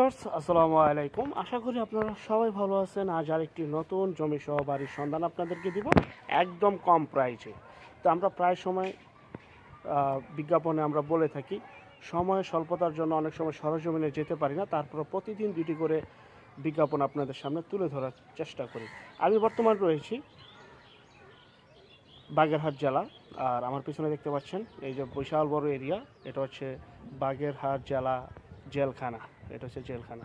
আসসালামু আলাইকুম। আশা করি আপনারা সবাই ভালো আছেন। আজ আরেকটি নতুন জমি সহ বাড়ির সন্ধান আপনাদেরকে দিব, একদম কম প্রাইসে। তো আমরা প্রায় সময় বিজ্ঞাপনে আমরা বলে থাকি, সময় স্বল্পতার জন্য অনেক সময় সরজমিনে যেতে পারি না। তারপর প্রতিদিন দুটি করে বিজ্ঞাপন আপনাদের সামনে তুলে ধরার চেষ্টা করি। আমি বর্তমান রয়েছি বাগেরহাট জেলা, আর আমার পিছনে দেখতে পাচ্ছেন এই যে বিশাল বড় এরিয়া, এটা হচ্ছে বাগেরহাট জেলা জেলখানা। এটা হচ্ছে জেলখানা।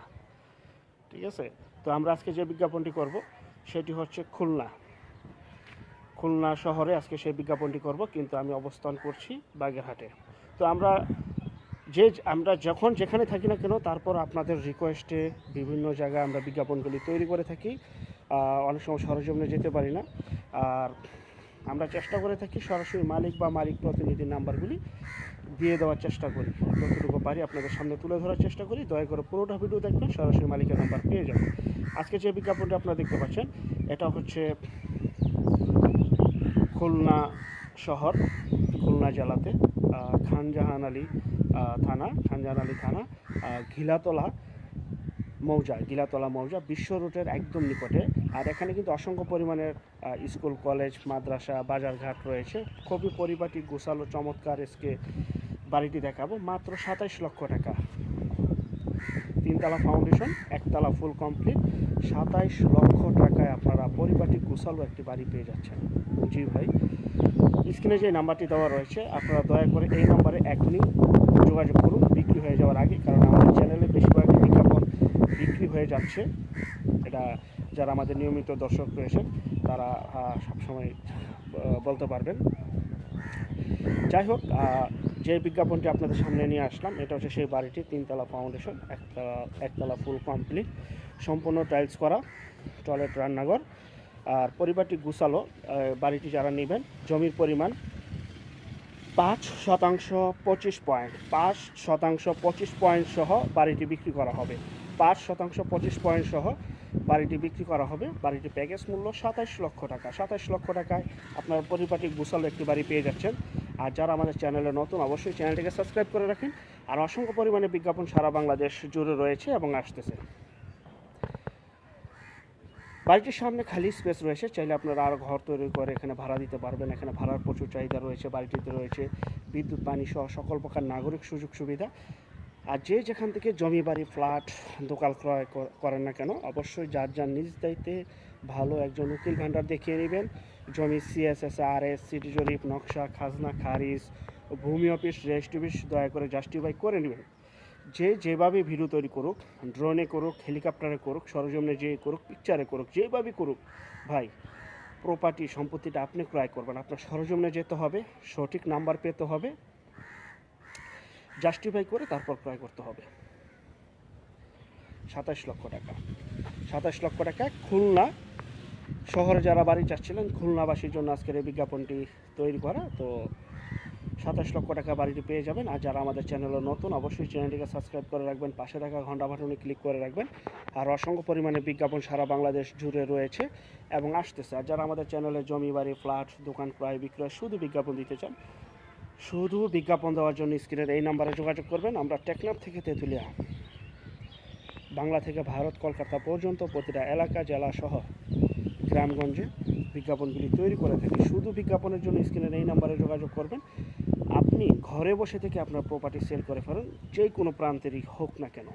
ঠিক আছে? তো আমরা আজকে যে বিজ্ঞাপনটি করব, সেটি হচ্ছে খুলনা। খুলনা শহরে আজকে সেই বিজ্ঞাপনটি করব, কিন্তু আমি অবস্থান করছি বাগেরহাটে। তো আমরা যে, আমরা যখন যেখানে থাকি না কেন, তারপর আপনাদের রিকোয়েস্টে বিভিন্ন জায়গায় আমরা বিজ্ঞাপনগুলি তৈরি করে থাকি। অনেক সময় সরজমিনে যেতে পারি না। আর আমরা চেষ্টা করে থাকি সরাসরি মালিক বা মালিক প্রতিনিধির নাম্বারগুলি দিয়ে দেওয়ার চেষ্টা করি। যতটুকু পারি আপনাদের সামনে তুলে ধরার চেষ্টা করি। দয়া করে পুরোটা ভিডিও দেখবেন, সরাসরি মালিকের নাম্বার পেয়ে যাবেন। আজকে যে বিজ্ঞাপনটি আপনারা দেখতে পাচ্ছেন, এটা হচ্ছে খুলনা শহর, খুলনা জেলাতে খানজাহান আলী থানা, খানজাহান আলী থানা ঘিলাতলা মৌজা গিলাতলা মৌজা বিশ্ব রুটের একদম নিকটে। আর এখানে কিন্তু অসংখ্য পরিমাণের স্কুল, কলেজ, মাদ্রাসা, বাজারঘাট রয়েছে। খুবই পরিপাটি, গোছালো, চমৎকার এসকে বাড়িটি দেখাবো। মাত্র সাতাইশ লক্ষ টাকা। তিনতলা ফাউন্ডেশন, একতলা ফুল কমপ্লিট। সাতাইশ লক্ষ টাকায় আপনারা পরিপাটি, গোছালো একটি বাড়ি পেয়ে যাচ্ছেন। জি ভাই, স্ক্রিনে যে নাম্বারটি দেওয়া রয়েছে, আপনারা দয়া করে এই নাম্বারে এখনই যোগাযোগ করুন। বিক্রি হয়ে যাওয়ার আগে, কারণ আমাদের চ্যানেলে বেশিরভাগ বিজ্ঞাপন বিক্রি হয়ে যাচ্ছে। এটা যারা আমাদের নিয়মিত দর্শক রয়েছেন, তারা সবসময় বলতে পারবেন। যাই হোক যে বিজ্ঞাপনটি আপনাদের সামনে নিয়ে আসলাম, এটা হচ্ছে সেই বাড়িটি, তিনতলা ফাউন্ডেশন একতলা একতলা ফুল কমপ্লিট সম্পূর্ণ টাইলস করা টয়লেট রান্নাঘর। আর পরিবারটি গুছালো বাড়িটি যারা নেবেন, জমির পরিমাণ পাঁচ শতাংশ পঁচিশ পয়েন্ট, পাঁচ শতাংশ পঁচিশ পয়েন্ট সহ বাড়িটি বিক্রি করা হবে। পাঁচ শতাংশ পঁচিশ পয়েন্ট সহ বাড়িটি বিক্রি করা হবে। বাড়িটি প্যাকেজ মূল্য সাতাইশ লক্ষ টাকা। সাতাইশ লক্ষ টাকায় আপনার পরিপাটি গুছালো একটি বাড়ি পেয়ে যাচ্ছেন। আর যারা আমাদের চ্যানেলে নতুন, অবশ্যই চ্যানেলটিকে সাবস্ক্রাইব করে রাখেন। আর অসংখ্য পরিমাণে বিজ্ঞাপন সারা বাংলাদেশ জুড়ে রয়েছে এবং আসতেছে। বাড়িটির সামনে খালি স্পেস রয়েছে। চাইলে আপনারা আরও ঘর তৈরি করে এখানে ভাড়া দিতে পারবেন। এখানে ভাড়ার প্রচুর চাহিদা রয়েছে। বাড়িটিতে রয়েছে বিদ্যুৎ, পানি সহ সকল প্রকার নাগরিক সুযোগ সুবিধা। আর যে যেখান থেকে জমি বাড়ি, ফ্ল্যাট, দোকান ক্রয় করেন না কেন, অবশ্যই যার যার নিজ দায়িত্বে ভালো একজন উকিল ভাণ্ডার দেখিয়ে নেবেন। জমি সিএসএস আর এস সিটি জরিপ, নকশা, খাজনা, খারিজ, ভূমি অফিস রেজিস্ট্রি অফিস, দয়া করে জাস্টিফাই করে নেবেন। যে যেভাবে ভিডিও তৈরি করুক ড্রোনে করুক হেলিকপ্টারে করুক, সরজমিনে যে করুক পিকচারে করুক, যেভাবে করুক, ভাই প্রপার্টি সম্পত্তিটা আপনি ক্রয় করবেন। আপনার সরজমিনে যেতে হবে, সঠিক নাম্বার পেতে হবে জাস্টিফাই করে তারপর ক্রয় করতে হবে। সাতাশ লক্ষ টাকা। সাতাশ লক্ষ টাকা খুলনা শহরে যারা বাড়ি চাচ্ছিলেন, খুলনাবাসীর জন্য আজকের এই বিজ্ঞাপনটি তৈরি করা। তো সাতাশ লক্ষ টাকা বাড়িটি পেয়ে যাবেন। আর যারা আমাদের চ্যানেলে নতুন, অবশ্যই চ্যানেলটিকে সাবস্ক্রাইব করে রাখবেন, পাশে থাকা ঘণ্টা বাটনে ক্লিক করে রাখবেন। আর অসংখ্য পরিমাণে বিজ্ঞাপন সারা বাংলাদেশ জুড়ে রয়েছে এবং আসতেছে। আর যারা আমাদের চ্যানেলে জমি বাড়ি, ফ্ল্যাট, দোকান ক্রয় বিক্রয় শুধু বিজ্ঞাপন দিতে চান শুধু বিজ্ঞাপন দেওয়ার জন্য স্ক্রিনের এই নাম্বারে যোগাযোগ করবেন। আমরা টেকনাফ থেকে তেঁতুলিয়া, বাংলা থেকে ভারত, কলকাতা পর্যন্ত প্রতিটা এলাকা, জেলা শহর গ্রামগঞ্জে বিজ্ঞাপনগুলি তৈরি করে থাকি। শুধু বিজ্ঞাপনের জন্য স্ক্রিনের এই নাম্বারে যোগাযোগ করবেন। আপনি ঘরে বসে থেকে আপনার প্রপার্টি সেল করে ফেলেন, যে কোনো প্রান্তেরই হোক না কেন।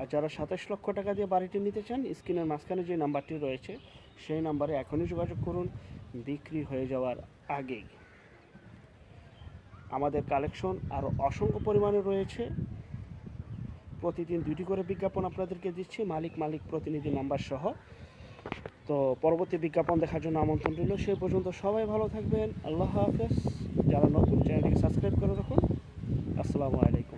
আর যারা সাতাশ লক্ষ টাকা দিয়ে বাড়িটি নিতে চান, স্ক্রিনের মাঝখানে যে নাম্বারটি রয়েছে, সেই নাম্বারে এখনই যোগাযোগ করুন। বিক্রি হয়ে যাওয়ার আগেই। আমাদের কালেকশন আরও অসংখ্য পরিমাণে রয়েছে। প্রতিদিন দুটি করে বিজ্ঞাপন আপনাদেরকে দিচ্ছি, মালিক মালিক, প্রতিনিধি নাম্বার সহ। তো পরবর্তী বিজ্ঞাপন দেখার জন্য আমন্ত্রণ রইল, সে পর্যন্ত সবাই ভালো থাকবেন, আল্লাহ হাফেজ। যারা নতুন, চ্যানেলটিকে সাবস্ক্রাইব করে রাখুন, আসসালামু আলাইকুম।